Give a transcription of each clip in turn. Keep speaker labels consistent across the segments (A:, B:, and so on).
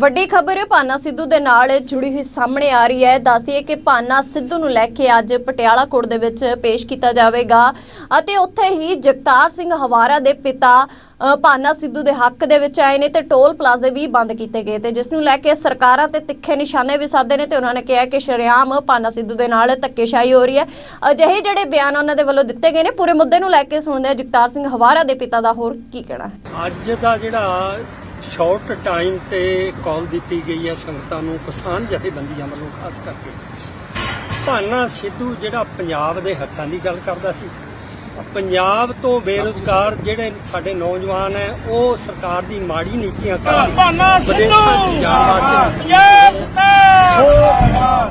A: ਵੱਡੀ ਖਬਰ ਪਾਨਾ ਸਿੱਧੂ ਦੇ ਨਾਲ ਜੁੜੀ ਹੋਈ ਸਾਹਮਣੇ ਆ ਰਹੀ ਹੈ। ਦੱਸਦੀਏ ਕਿ ਪਾਨਾ ਸਿੱਧੂ ਨੂੰ ਲੈ ਕੇ ਅੱਜ ਪਟਿਆਲਾ ਕੋਰਟ ਦੇ ਵਿੱਚ ਪੇਸ਼ ਕੀਤਾ ਜਾਵੇਗਾ ਅਤੇ ਉੱਥੇ ਹੀ ਜਗਤਾਰ ਸਿੰਘ ਹਵਾਰਾ ਦੇ ਪਿਤਾ ਪਾਨਾ ਸਿੱਧੂ ਦੇ ਹੱਕ ਦੇ ਵਿੱਚ ਆਏ ਨੇ ਤੇ ਟੋਲ ਪਲਾਜ਼ੇ ਵੀ ਬੰਦ ਕੀਤੇ ਗਏ ਤੇ ਜਿਸ ਨੂੰ ਲੈ ਕੇ ਸਰਕਾਰਾਂ ਤੇ ਤਿੱਖੇ ਨਿਸ਼ਾਨੇ ਵੀ ਸਾਧੇ ਨੇ ਤੇ ਉਹਨਾਂ ਨੇ ਕਿਹਾ ਕਿ ਸ਼ਰੇਆਮ ਪਾਨਾ ਸਿੱਧੂ ਦੇ ਨਾਲ ਧੱਕੇਸ਼ਾਹੀ ਹੋ ਰਹੀ ਹੈ। ਅਜਿਹੇ ਜਿਹੜੇ ਬਿਆਨ ਉਹਨਾਂ ਦੇ ਵੱਲੋਂ ਦਿੱਤੇ ਗਏ ਨੇ, ਪੂਰੇ ਮੁੱਦੇ ਨੂੰ ਲੈ ਕੇ ਸੁਣਦੇ ਜਗਤਾਰ ਸਿੰਘ ਹਵਾਰਾ ਦੇ ਪਿਤਾ ਦਾ ਹੋਰ ਕੀ ਕਹਿਣਾ ਹੈ।
B: ਅੱਜ ਦਾ ਜਿਹੜਾ ਸ਼ਾਰਟ ਟਾਈਮ ਤੇ ਕਾਲ ਦਿੱਤੀ ਗਈ ਹੈ ਸੰਗਤਾਂ ਨੂੰ ਕਿਸਾਨ ਜਥੇਬੰਦੀਆਂ ਵੱਲੋਂ ਖਾਸ ਕਰਕੇ। ਭਾਨਾ ਸਿੱਧੂ ਜਿਹੜਾ ਪੰਜਾਬ ਦੇ ਹੱਕਾਂ ਦੀ ਗੱਲ ਕਰਦਾ ਸੀ। ਪੰਜਾਬ ਤੋਂ ਬੇਰੁਜ਼ਗਾਰ ਜਿਹੜੇ ਸਾਡੇ ਨੌਜਵਾਨ ਹੈ ਉਹ ਸਰਕਾਰ ਦੀ ਮਾੜੀ ਨੀਤੀਆਂ ਕਾਰਨ
C: ਭਾਨਾ
B: ਵਿਦੇਸ਼ਾਂ 'ਚ ਜਾਣ ਵਾਸਤੇ ਸੋ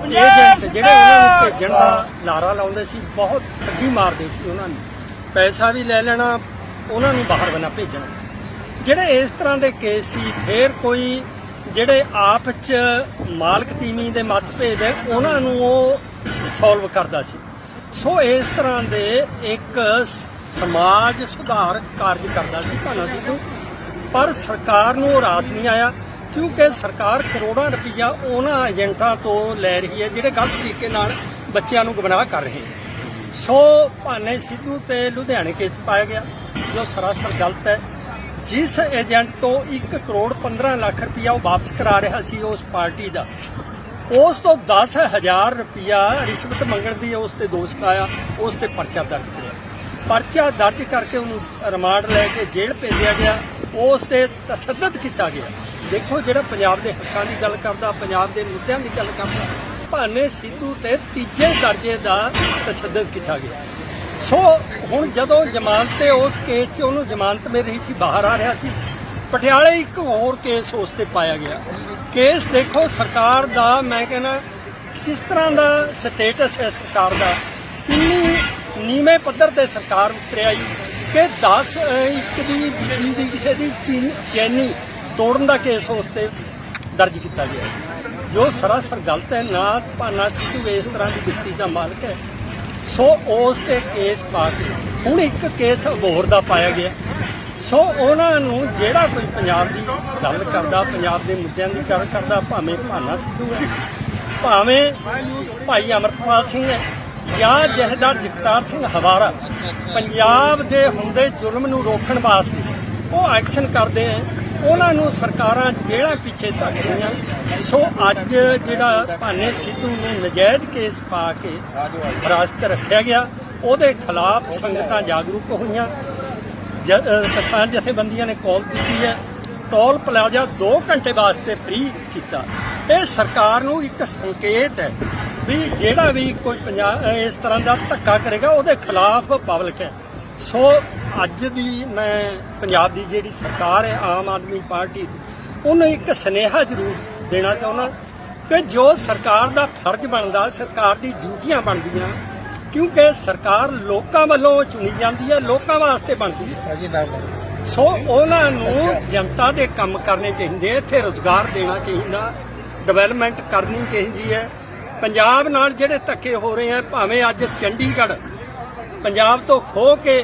B: ਏਜੰਟ ਜਿਹੜੇ ਉਹਨਾਂ ਨੂੰ ਭੇਜਣ ਦਾ ਨਾਰਾ ਲਾਉਂਦੇ ਸੀ ਬਹੁਤ ਠੱਗੀ ਮਾਰਦੇ ਸੀ ਉਹਨਾਂ ਨੂੰ। ਪੈਸਾ ਵੀ ਲੈ ਲੈਣਾ ਉਹਨਾਂ ਨੂੰ ਬਾਹਰ ਬਣਾ ਭੇਜਣਾ। ਜਿਹੜੇ ਇਸ ਤਰ੍ਹਾਂ ਦੇ ਕੇਸ ਸੀ, ਫਿਰ ਕੋਈ ਜਿਹੜੇ ਆਪ ਚ ਮਾਲਕ ਤੀਵੀਂ ਦੇ ਮਤਭੇਦ ਹੈ, ਉਹਨਾਂ ਨੂੰ ਉਹ ਸੋਲਵ ਕਰਦਾ ਸੀ। ਸੋ ਇਸ ਤਰ੍ਹਾਂ ਦੇ ਇੱਕ ਸਮਾਜ ਸੁਧਾਰ ਕਾਰਜ ਕਰਦਾ ਸੀ ਭਾਨਾ ਸਿੱਧੂ ਪਰ ਸਰਕਾਰ ਨੂੰ ਉਹ ਰਾਸ ਨਹੀਂ ਆਇਆ, ਕਿਉਂਕਿ ਸਰਕਾਰ ਕਰੋੜਾਂ ਰੁਪਈਆ ਉਹਨਾਂ ਏਜੰਟਾਂ ਤੋਂ ਲੈ ਰਹੀ ਹੈ, ਜਿਹੜੇ ਗਲਤ ਤਰੀਕੇ ਨਾਲ ਬੱਚਿਆਂ ਨੂੰ ਗੁੰਮਰਾਹ ਕਰ ਰਹੇ ਸੋ ਭਾਨੇ ਸਿੱਧੂ ਤੇ ਲੁਧਿਆਣੇ ਕੇਸ ਪਾਇਆ ਗਿਆ, ਜੋ ਸਰਾਸਰ ਗਲਤ ਹੈ। ਜਿਸ ਏਜੰਟ ਤੋਂ 1 ਕਰੋੜ 15 ਲੱਖ ਰੁਪਈਆ ਉਹ ਵਾਪਸ ਕਰਾ ਰਿਹਾ ਸੀ ਉਸ ਪਾਰਟੀ ਦਾ, ਉਸ ਤੋਂ 10000 ਰੁਪਇਆ ਰਿਸ਼ਵਤ ਮੰਗਣ ਦੀ ਉਸ ਤੇ ਦੋਸ਼ ਲਾਇਆ, ਉਸ ਤੇ ਪਰਚਾ ਦਰਜ ਕਰਿਆ। ਪਰਚਾ ਦਰਜ ਕਰਕੇ ਉਹਨੂੰ ਰਿਮਾਂਡ ਲੈ ਕੇ ਜੇਲ੍ਹ ਭੇਜਿਆ ਗਿਆ, ਉਸ ਤੇ ਤਸੱਦਦ ਕੀਤਾ ਗਿਆ। ਦੇਖੋ ਜਿਹੜਾ ਪੰਜਾਬ ਦੇ ਹੱਕਾਂ ਦੀ ਗੱਲ ਕਰਦਾ, ਪੰਜਾਬ ਦੇ ਮੁੱਦਿਆਂ ਦੀ ਗੱਲ ਕਰਦਾ, ਭਾਨੇ ਸਿੱਧੂ ਤੇ ਤੀਜੇ ਦਰਜੇ ਦਾ ਤਸੱਦਦ ਕੀਤਾ ਗਿਆ। ਸੋ ਹੁਣ ਜਦੋਂ ਜ਼ਮਾਨਤ ਤੇ ਉਸ ਕੇਸ 'ਚ ਉਹਨੂੰ ਜ਼ਮਾਨਤ ਮਿਲ ਰਹੀ ਸੀ, ਬਾਹਰ ਆ ਰਿਹਾ ਸੀ, ਪਟਿਆਲੇ ਇੱਕ ਹੋਰ ਕੇਸ ਉਸ ਤੇ ਪਾਇਆ ਗਿਆ। ਕੇਸ ਦੇਖੋ, ਸਰਕਾਰ ਦਾ ਮੈਂ ਕਹਿੰਦਾ, ਕਿਸ ਤਰ੍ਹਾਂ ਦਾ ਸਟੇਟਸ ਹੈ ਸਰਕਾਰ ਦਾ? ਕਿੰਨੀ ਨੀਵੇਂ ਪੱਧਰ ਤੇ ਸਰਕਾਰ ਉਤਰਿਆਈ ਕਿ 10 ਇੱਕ ਦੀ, ਬੀਬੀ ਦੀ, ਕਿਸੇ ਦੀ ਚੀਨ- ਚੈਨੀ ਤੋੜਨ ਦਾ ਕੇਸ ਉਸ ਤੇ ਦਰਜ ਕੀਤਾ ਗਿਆ। ਜੋ ਸਰਾਸਰ ਗਲਤ ਹੈ, ਨਾ ਭਾਨਾ ਸਿੱਧੂ ਇਸ ਤਰ੍ਹਾਂ ਦੀ ਵਿਅਕਤੀ ਦਾ ਮਾਲਕ ਹੈ ਸੋ ਉਸ ਤੇ ਕੇਸ ਪਾ ਕੇ, ਹੁਣ ਇੱਕ ਕੇਸ ਅਬੋਹਰ ਦਾ ਪਾਇਆ ਗਿਆ। ਸੋ ਉਹਨਾਂ ਨੂੰ ਜਿਹੜਾ ਕੋਈ ਪੰਜਾਬ ਦੀ ਗੱਲ ਕਰਦਾ, ਪੰਜਾਬ ਦੇ ਮੁੱਦਿਆਂ ਦੀ ਗੱਲ ਕਰਦਾ, ਭਾਵੇਂ ਭਾਨਾ ਸਿੱਧੂ ਹੈ, ਭਾਵੇਂ ਭਾਈ ਅਮਰਪਾਲ ਸਿੰਘ ਹੈ, ਜਾਂ ਜਹਦਾਰ ਜਗਤਾਰ ਸਿੰਘ ਹਵਾਰਾ, ਪੰਜਾਬ ਦੇ ਹੁੰਦੇ ਜ਼ੁਲਮ ਨੂੰ ਰੋਕਣ ਵਾਸਤੇ ਉਹ ਐਕਸ਼ਨ ਕਰਦੇ ਹੈ। ਉਹਨਾਂ ਨੂੰ ਸਰਕਾਰਾਂ ਜਿਹੜਾ ਪਿੱਛੇ ਤੱਕ ਰਹੀਆਂ ਸੋ ਅੱਜ ਜਿਹੜਾ ਭਾਨੇ ਸਿੱਧੂ ਨੂੰ ਨਜਾਇਜ਼ ਕੇਸ ਪਾ ਕੇ ਹਿਰਾਸਤ ਰੱਖਿਆ ਗਿਆ, ਉਹਦੇ ਖਿਲਾਫ ਸੰਗਤਾਂ ਜਾਗਰੂਕ ਹੋਈਆਂ। ਜ- ਕਿਸਾਨ ਜਥੇਬੰਦੀਆਂ ਨੇ ਕਾਲ ਕੀਤੀ ਹੈ। ਟੋਲ ਪਲਾਜ਼ਾ 2 ਘੰਟੇ ਵਾਸਤੇ ਫ੍ਰੀ ਕੀਤਾ। ਇਹ ਸਰਕਾਰ ਨੂੰ ਇੱਕ ਸੰਕੇਤ ਹੈ ਵੀ ਜਿਹੜਾ ਵੀ ਕੋਈ ਪੰਜਾਬ ਇਸ ਤਰ੍ਹਾਂ ਦਾ ਧੱਕਾ ਕਰੇਗਾ, ਉਹਦੇ ਖਿਲਾਫ ਪਬਲਿਕ ਹੈ। ਸੋ ਅੱਜ ਦੀ ਮੈਂ ਪੰਜਾਬ ਦੀ ਜਿਹੜੀ ਸਰਕਾਰ ਹੈ ਆਮ ਆਦਮੀ ਪਾਰਟੀ ਉਹਨੂੰ ਇੱਕ ਸੁਨੇਹਾ ਜ਼ਰੂਰ ਦੇਣਾ ਚਾਹੁੰਦਾ ਕਿ ਜੋ ਸਰਕਾਰ ਦਾ ਫਰਜ਼ ਬਣਦਾ ਸਰਕਾਰ ਦੀ ਡਿਊਟੀਆਂ ਬਣਦੀਆਂ ਕਿਉਂਕਿ ਸਰਕਾਰ ਲੋਕਾਂ ਵੱਲੋਂ ਚੁਣੀ ਜਾਂਦੀ ਹੈ ਲੋਕਾਂ ਵਾਸਤੇ ਬਣਦੀ ਹੈ। ਸੋ ਉਹਨਾਂ ਨੂੰ ਜਨਤਾ ਦੇ ਕੰਮ ਕਰਨੇ ਚਾਹੀਦੇ ਇੱਥੇ ਰੋਜ਼ਗਾਰ ਦੇਣਾ ਚਾਹੀਦਾ ਡਿਵੈਲਪਮੈਂਟ ਕਰਨੀ ਚਾਹੀਦੀ ਹੈ। ਪੰਜਾਬ ਨਾਲ ਜਿਹੜੇ ਧੱਕੇ ਹੋ ਰਹੇ ਆ ਭਾਵੇਂ ਅੱਜ ਚੰਡੀਗੜ੍ਹ ਪੰਜਾਬ ਤੋਂ ਖੋ ਕੇ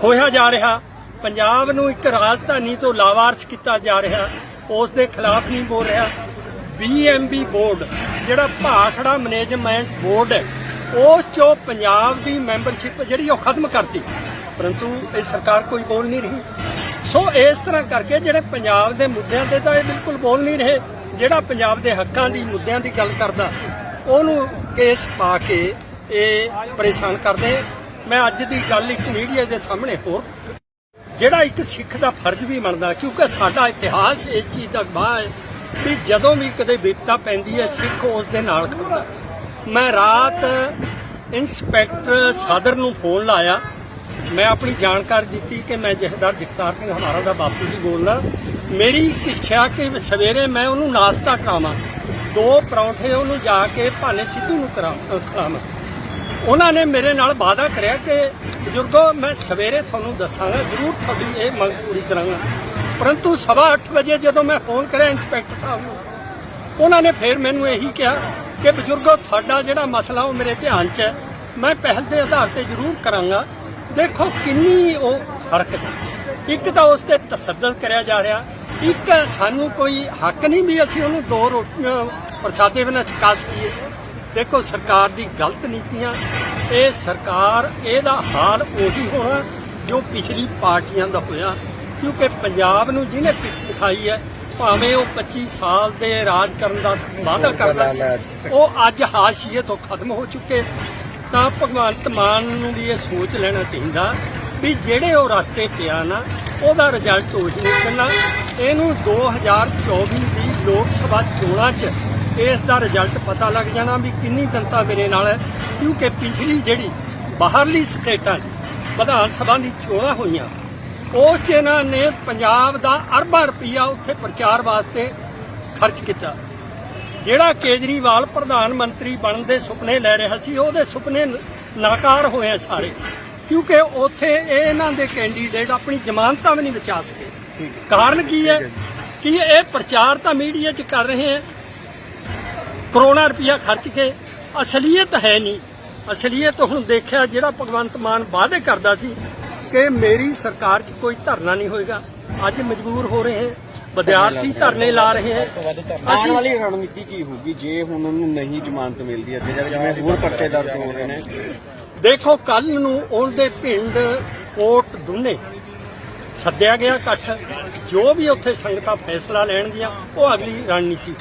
B: ਖੋਇਆ ਜਾ ਰਿਹਾ। ਪੰਜਾਬ ਨੂੰ ਇੱਕ ਰਾਜਧਾਨੀ ਤੋਂ ਲਾਵਾਰਸ ਕੀਤਾ ਜਾ ਰਿਹਾ। ਉਸ ਦੇ ਖਿਲਾਫ ਨਹੀਂ ਬੋਲ ਰਿਹਾ। ਬੀਐਮਬੀ ਬੋਰਡ ਜਿਹੜਾ ਭਾਖੜਾ ਮੈਨੇਜਮੈਂਟ ਬੋਰਡ ਹੈ ਉਹ ਚੋਂ ਪੰਜਾਬ ਦੀ ਮੈਂਬਰਸ਼ਿਪ ਜਿਹੜੀ ਉਹ ਖਤਮ ਕਰਤੀ। ਪਰੰਤੂ ਇਹ ਸਰਕਾਰ ਕੋਈ ਬੋਲ ਨਹੀਂ ਰਹੀ। ਸੋ ਇਸ ਤਰ੍ਹਾਂ ਕਰਕੇ ਜਿਹੜੇ ਪੰਜਾਬ ਦੇ ਮੁੱਦਿਆਂ ਤੇ ਤਾਂ ਇਹ ਬਿਲਕੁਲ ਬੋਲ ਨਹੀਂ ਰਹੇ। ਜਿਹੜਾ ਪੰਜਾਬ ਦੇ ਹੱਕਾਂ ਦੀ, ਮੁੱਦਿਆਂ ਦੀ ਗੱਲ ਕਰਦਾ, ਉਹਨੂੰ ਕੇਸ ਪਾ ਕੇ ਇਹ ਪਰੇਸ਼ਾਨ ਕਰਦੇ। ਮੈਂ ਅੱਜ ਦੀ ਗੱਲ ਇੱਕ ਮੀਡੀਆ ਦੇ ਸਾਹਮਣੇ ਹੋਰ ਜਿਹੜਾ ਇੱਕ ਸਿੱਖ ਦਾ ਫਰਜ਼ ਵੀ ਬਣਦਾ ਕਿਉਂਕਿ ਸਾਡਾ ਇਤਿਹਾਸ ਇਸ ਚੀਜ਼ ਦਾ ਗਵਾਹ ਹੈ ਕਿ ਜਦੋਂ ਵੀ ਕਦੇ ਵਿਪਤਾ ਪੈਂਦੀ ਹੈ ਸਿੱਖ ਉਸ ਦੇ ਨਾਲ ਖੜਦਾ। ਮੈਂ ਰਾਤ ਇੰਸਪੈਕਟਰ ਸਾਦਰ ਨੂੰ ਫੋਨ ਲਾਇਆ। ਮੈਂ ਆਪਣੀ ਜਾਣਕਾਰੀ ਦਿੱਤੀ ਕਿ ਮੈਂ ਜਹਦਾਰ ਜਗਤਾਰ ਸਿੰਘ ਹਮਾਰਾ ਦਾ ਬਾਪੂ ਜੀ ਬੋਲਦਾ ਮੇਰੀ ਇੱਛਾ ਕਿ ਸਵੇਰੇ ਮੈਂ ਉਹਨੂੰ ਨਾਸ਼ਤਾ ਕਰਾਵਾਂ। ਦੋ ਪਰੌਂਠੇ ਉਹਨੂੰ ਜਾ ਕੇ ਭਾਨੇ ਸਿੱਧੂ ਨੂੰ ਕਰਾਵਾਂ ਅ, ਉਹਨਾਂ ਨੇ ਮੇਰੇ ਨਾਲ ਵਾਅਦਾ ਕਰਿਆ ਕਿ ਬਜ਼ੁਰਗੋ, ਮੈਂ ਸਵੇਰੇ ਤੁਹਾਨੂੰ ਦੱਸਾਂਗਾ, ਜ਼ਰੂਰ ਤੁਹਾਡੀ ਇਹ ਮੰਗ ਪੂਰੀ ਕਰਾਂਗਾ। ਪਰੰਤੂ ਸਵਾ ਅੱਠ ਵਜੇ ਜਦੋਂ ਮੈਂ ਫੋਨ ਕਰਿਆ ਇੰਸਪੈਕਟਰ ਸਾਹਿਬ ਨੂੰ, ਉਹਨਾਂ ਨੇ ਫਿਰ ਮੈਨੂੰ ਇਹੀ ਕਿਹਾ ਕਿ ਬਜ਼ੁਰਗੋ, ਤੁਹਾਡਾ ਜਿਹੜਾ ਮਸਲਾ ਉਹ ਮੇਰੇ ਧਿਆਨ 'ਚ ਹੈ। ਮੈਂ ਪਹਿਲ ਦੇ ਆਧਾਰ ਤੇ ਜ਼ਰੂਰ ਕਰਾਂਗਾ। ਦੇਖੋ ਕਿੰਨੀ ਉਹ ਹਰਕਤ ਇੱਕ ਤਾਂ ਉਸ ਤੇ ਤਸੱਦਦ ਕਰਿਆ ਜਾ ਰਿਹਾ। ਇੱਕ, ਸਾਨੂੰ ਕੋਈ ਹੱਕ ਨਹੀਂ ਵੀ ਅਸੀਂ ਉਹਨੂੰ ਦੋ ਰੋਟੀਆਂ, ਪ੍ਰਸਾਦੇ ਬਿਨਾਂ ਚਕਾ ਸਕੀਏ। ਦੇਖੋ ਸਰਕਾਰ ਦੀ ਗਲਤ ਨੀਤੀਆਂ ਇਹ ਸਰਕਾਰ ਇਹਦਾ ਹਾਲ ਉਹੀ ਹੋਣਾ ਜੋ ਪਿਛਲੀ ਪਾਰਟੀਆਂ ਦਾ ਹੋਇਆ। ਕਿਉਂਕਿ ਪੰਜਾਬ ਨੂੰ ਜਿਹਨੇ ਪਿੱਠ ਦਿਖਾਈ ਹੈ ਭਾਵੇਂ ਉਹ 25 ਸਾਲ ਦੇ ਰਾਜ ਕਰਨ ਦਾ ਵਾਅਦਾ ਕਰਦਾ ਉਹ ਅੱਜ ਹਾਸ਼ੀਏ ਤੋਂ ਖਤਮ ਹੋ ਚੁੱਕੇ। ਤਾਂ ਭਗਵੰਤ ਮਾਨ ਨੂੰ ਵੀ ਇਹ ਸੋਚ ਲੈਣਾ ਚਾਹੀਦਾ ਵੀ ਜਿਹੜੇ ਉਹ ਰਸਤੇ ਪਿਆ ਨਾ ਉਹਦਾ ਰਿਜ਼ਲਟ ਉਹ ਹੀ ਨਿਕਲਣਾ। ਇਹਨੂੰ 2024 ਦੀ ਲੋਕ ਸਭਾ ਚੋਣਾਂ 'ਚ ਇਸ ਦਾ ਰਿਜ਼ਲਟ ਪਤਾ ਲੱਗ ਜਾਣਾ ਵੀ ਕਿੰਨੀ ਜਨਤਾ ਮੇਰੇ ਨਾਲ ਹੈ ਕਿਉਂਕਿ ਪਿਛਲੀ ਜਿਹੜੀ ਬਾਹਰਲੀ ਸਟੇਟਾਂ ਵਿਧਾਨ ਸਭਾ ਦੀ ਚੋਣਾਂ ਹੋਈਆਂ ਉਹ 'ਚ ਇਹਨਾਂ ਨੇ ਪੰਜਾਬ ਦਾ ਅਰਬਾਂ ਰੁਪਈਆ ਉੱਥੇ ਪ੍ਰਚਾਰ ਵਾਸਤੇ ਖਰਚ ਕੀਤਾ। ਜਿਹੜਾ ਕੇਜਰੀਵਾਲ ਪ੍ਰਧਾਨ ਮੰਤਰੀ ਬਣਨ ਦੇ ਸੁਪਨੇ ਲੈ ਰਿਹਾ ਸੀ ਉਹਦੇ ਸੁਪਨੇ ਨਾਕਾਰ ਹੋਏ ਆ ਸਾਰੇ ਕਿਉਂਕਿ ਉੱਥੇ ਇਹ ਇਹਨਾਂ ਦੇ ਕੈਂਡੀਡੇਟ ਆਪਣੀ ਜ਼ਮਾਨਤਾਂ ਵੀ ਨਹੀਂ ਬਚਾ ਸਕੇ। ਕਾਰਨ ਕੀ ਹੈ ਕਿ ਇਹ ਪ੍ਰਚਾਰ ਤਾਂ ਮੀਡੀਆ 'ਚ ਕਰ ਰਹੇ ਹੈ ਕਰੋਨਾ ਰੁਪਇਆ ਖਰਚ ਕੇ ਅਸਲੀਅਤ ਹੈ ਨਹੀਂ। ਅਸਲੀਅਤ ਹੁਣ ਦੇਖਿਆ ਜਿਹੜਾ ਭਗਵੰਤ ਮਾਨ ਵਾਅਦੇ ਕਰਦਾ ਸੀ ਕਿ ਮੇਰੀ ਸਰਕਾਰ 'ਚ ਕੋਈ ਧਰਨਾ ਨਹੀਂ ਹੋਏਗਾ। ਅੱਜ ਮਜਬੂਰ ਹੋ ਰਹੇ ਹੈ ਵਿਦਿਆਰਥੀ ਧਰਨੇ ਲਾ ਰਹੇ ਹੈ।
C: ਆਉਣ
B: ਅਸੀਂ
C: ਵਾਲੀ ਰਣਨੀਤੀ ਕੀ ਹੋਊਗੀ? ਜੇ ਹੁਣ ਉਹਨੂੰ ਨਹੀਂ ਜ਼ਮਾਨਤ ਮਿਲਦੀ ਅੱਗੇ ਜਾ ਕੇ ਜਿਵੇਂ ਹੋਰ ਪਰਚੇ ਦਰਜ ਹੋ ਰਹੇ ਨੇ।
B: ਦੇਖੋ ਕੱਲ ਨੂੰ ਉਹਦੇ ਪਿੰਡ ਕੋਟ ਦੁਨੇ ਸੱਦਿਆ ਗਿਆ ਇਕੱਠ। ਜੋ ਵੀ ਉੱਥੇ ਸੰਗਤਾਂ ਫੈਸਲਾ ਲੈਣਗੀਆਂ ਉਹ ਅਗਲੀ ਰਣਨੀਤੀ